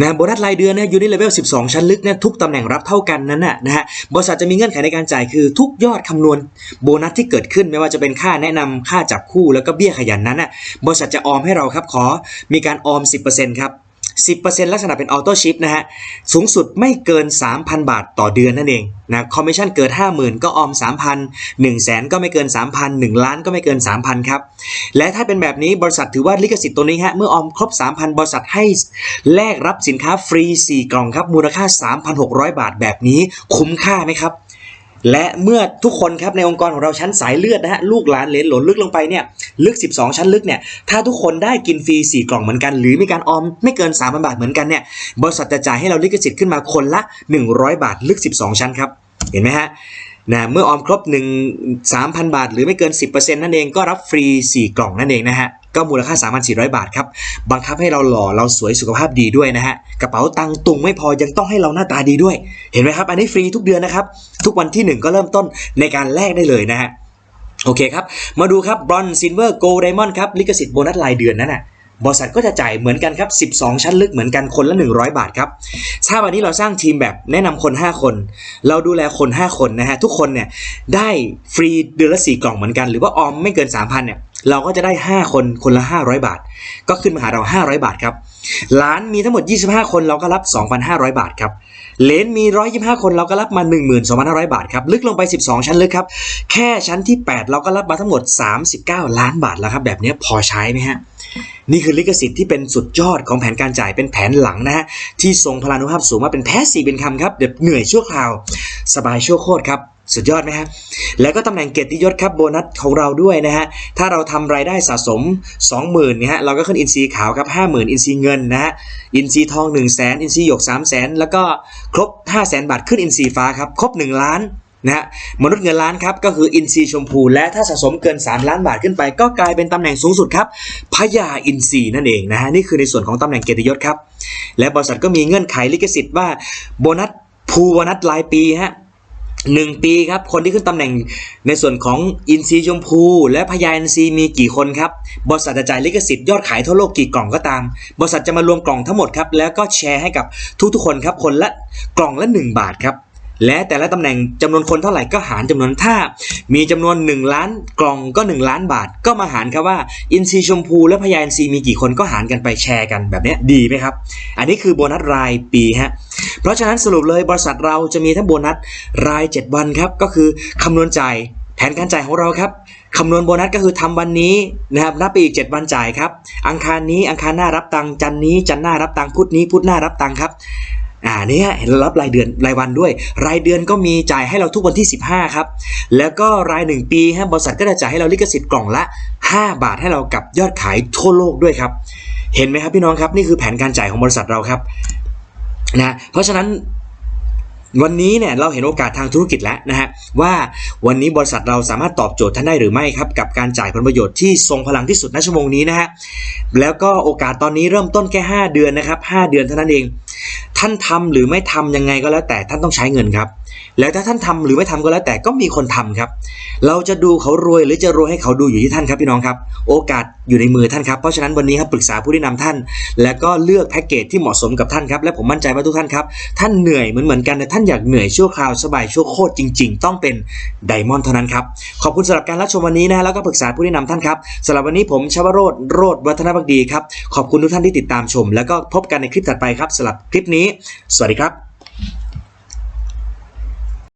นะโบนัสรายเดือนนะอยู่ในเลเวล 12 ชั้นลึกนะทุกตำแหน่งรับเท่ากันนั้นนะนะฮะบริษัทจะมีเงื่อนไขในการจ่ายคือทุกยอดคำนวณโบนัสที่เกิดขึ้นไม่ว่าจะเป็นค่าแนะนำค่าจับคู่แล้วก็เบี้ยขยันนั้นนะบริษัทจะออมให้เราครับขอมีการออม 10%ครับ 10%ลักษณะเป็นออโต้ชิปนะฮะ สูงสุดไม่เกิน 3,000 บาทต่อเดือนนั่นเองนะคอมมิชชั่นเกิด50,000 ก็ออม 3,000 1 0 0 0 0แสนก็ไม่เกิน 3,000 1 ล้านก็ไม่เกิน 3,000 ครับ และถ้าเป็นแบบนี้บริษัทถือว่าลิขสิทธิ์ตัวนี้ฮะ เมื่อออมครบ 3,000 บริษัทให้แลกรับสินค้าฟรี 4 กล่องครับ มูลค่า 3,600 บาทแบบนี้คุ้มค่าไหมครับ และเมื่อทุกคนครับในองค์กรของเราชั้นสายเลือดนะฮะลูกหลานเหลนหลนลึกลงไปเนี่ยลึก 12 ชั้นลึกเนี่ยถ้าทุกคนได้กินฟรี 4 กล่องเหมือนกัน หรือมีการออมไม่เกิน3,000บาทเหมือนกันเนี่ยบริษัทจะจ่ายให้เราลิขสิทธิ์ขึ้นมาคนละ 100 บาทลึก 12 ชั้นครับเห็นไหมฮะนะเมื่อออมครบ 1 3,000 บาท หรือไม่เกิน 10%นั่นเองก็รับฟรี 4 กล่องนั่นเองนะฮะ ก็มูลค่า 3,400 บาทครับบังคับให้เราหล่อเราสวยสุขภาพดีด้วยนะฮะกระเป๋าตังตุงไม่พอยังต้องให้เราหน้าตาดีด้วย เห็นไหมครับ อันนี้ฟรีทุกเดือนนะครับทุกวันที่ 1 ก็เริ่มต้นในการแลกได้เลยนะฮะโอเคครับ มาดูครับบรอนซิลเวอร์โกลไดมอนด์ครับลิขสิทธิ์โบนัสรายเดือนนั่นน่ะ บริษัทก็จะจ่ายเหมือนกันครับ 12 ชั้นลึกเหมือนกันคนละ 100 บาทครับ ถ้าวันนี้เราสร้างทีมแบบแนะนำคน 5 คน เราดูแลคน 5 คนนะฮะ ทุกคนเนี่ยได้ฟรีเดือนละ 4 กล่องเหมือนกัน หรือว่าออมไม่เกิน 3,000เนี่ยเราก็จะได้ 5 คนคนละ 500 บาท ก็ขึ้นมาหาเรา 500 บาทครับล้านมีทั้งหมด 25 คนเราก็รับ 2,500 บาทครับเลนมี 125 คนเราก็รับมา 12,500 บาทครับ ลึกลงไป 12 ชั้นลึกครับ แค่ชั้นที่ 8 เราก็รับมาทั้งหมด 39 ล้านบาทแล้วครับ แบบนี้พอใช้ไหมฮะ นี่คือลิขสิทธิ์ที่เป็นสุดยอดของแผนการจ่ายเป็นแผนหลังนะฮะที่ทรงพลานุภาพสูงมาเป็นแพสซีเป็นคำครับเดี๋ยวเหนื่อยชั่วคราว สบายชั่วโคตรครับสุดยอดไหมฮะ แล้วก็ตำแหน่งเกียรติยศครับโบนัสของเราด้วยนะฮะ ถ้าเราทำรายได้สะสม 20,000เนี่ยฮะ เราก็ขึ้นอินซีขาวครับ 50,000 อินซีเงินนะฮะ อินซีทอง 1 0 0 0 0แสนอินซีหยก 3 0 0แสนแล้วก็ครบ 5 0 0แสนบาทขึ้นอินซีฟ้าครับ ครบ 1 ล้าน นะฮะมนุษย์เงินล้านครับก็คืออินซีชมพูและถ้าสะสมเกิน 3 ล้านบาทขึ้นไป ก็กลายเป็นตำแหน่งสูงสุดครับพญาอินซีนั่นเองนะฮะนี่คือในส่วนของตำแหน่งเกียรติยศครับและบริษัทก็มีเงื่อนไขลิขสิทธิ์ว่าโบนัสภูโบนัสรายปีฮะหนึ่งปีครับ คนที่ขึ้นตำแหน่งในส่วนของอินซีชมพู และพญาอินซีมีกี่คนครับ บริษัทจะจ่ายลิขสิทธิ์ยอดขายทั่วโลกกี่กล่องก็ตาม บริษัทจะมารวมกล่องทั้งหมดครับ แล้วก็แชร์ให้กับทุกๆคนครับ คนละกล่องละ 1 บาทครับ และแต่ละตำแหน่งจำนวนคนเท่าไหร่ก็หารจำนวนถ้า มีจำนวน 1 ล้านกล่องก็ 1 ล้านบาท ก็มาหารครับว่าอินซีชมพูและพญาอินซีมีกี่คนก็หารกันไปแชร์กันแบบนี้ดีไหมครับ อันนี้คือโบนัสรายปีฮะเพราะฉะนั้นสรุปเลยบริษัทเราจะมีทั้งโบนัสราย 7 วันครับก็คือคำนวณจ่ายแผนการจ่ายของเราครับคำนวณโบนัสก็คือทำวันนี้นะครับนับไปอีก 7 วันจ่ายครับ อังคารนี้อังคารหน้ารับตังจันนี้จันหน้ารับตังพุธนี้พุธหน้ารับตังครับ อ่าเนี่ยเห็นเรารับรายเดือนรายวันด้วย รายเดือนก็มีจ่ายให้เราทุกวันที่ 15 ครับ แล้วก็ราย 1 ปีฮะบริษัทก็จะจ่ายให้เราลิขสิทธิ์กล่องละ 5 บาทให้เรากับยอดขายทั่วโลกด้วยครับ เห็นไหมครับพี่น้องครับนี่คือแผนการจ่ายของบริษัทเราครับนะเพราะฉะนั้นวันนี้เนี่ยเราเห็นโอกาสทางธุรกิจแล้วนะฮะว่าวันนี้บริษัทเราสามารถตอบโจทย์ท่านได้หรือไม่ครับ กับการจ่ายผลประโยชน์ที่ทรงพลังที่สุดณชั่วโมงนี้นะฮะแล้วก็โอกาสตอนนี้เริ่มต้นแค่ 5 เดือนนะครับ5เดือนเท่านั้นเอง ท่านทำหรือไม่ทำยังไงก็แล้วแต่ท่านต้องใช้เงินครับ แล้วถ้าท่านทำหรือไม่ทำก็แล้วแต่ก็มีคนทำครับ เราจะดูเขารวยหรือจะรวยให้เขาดูอยู่ที่ท่านครับพี่น้องครับ โอกาสอยู่ในมือท่านครับ เพราะฉะนั้นวันนี้ครับปรึกษาผู้ที่นำท่าน แล้วก็เลือกแพ็กเกจที่เหมาะสมกับท่านครับ และผมมั่นใจว่าทุกท่านครับ ท่านเหนื่อยเหมือนเหมือนกันแต่ท่านอยากเหนื่อยชั่วคราวสบายชั่วโคตรจริง ๆ ต้องเป็นไดมอนด์เท่านั้นครับ ขอบคุณสำหรับการรับชมวันนี้นะ แล้วก็ปรึกษาผู้ที่นำท่านครับสำหรับวันนี้ผมชวโรดโรดวัฒนบักดีครับ ขอบคุณทุกท่านที่ติดตามชม แล้วก็พบกันในคลิปถัดไปครับสำหรับคลิปนี้ สวัสดีครับ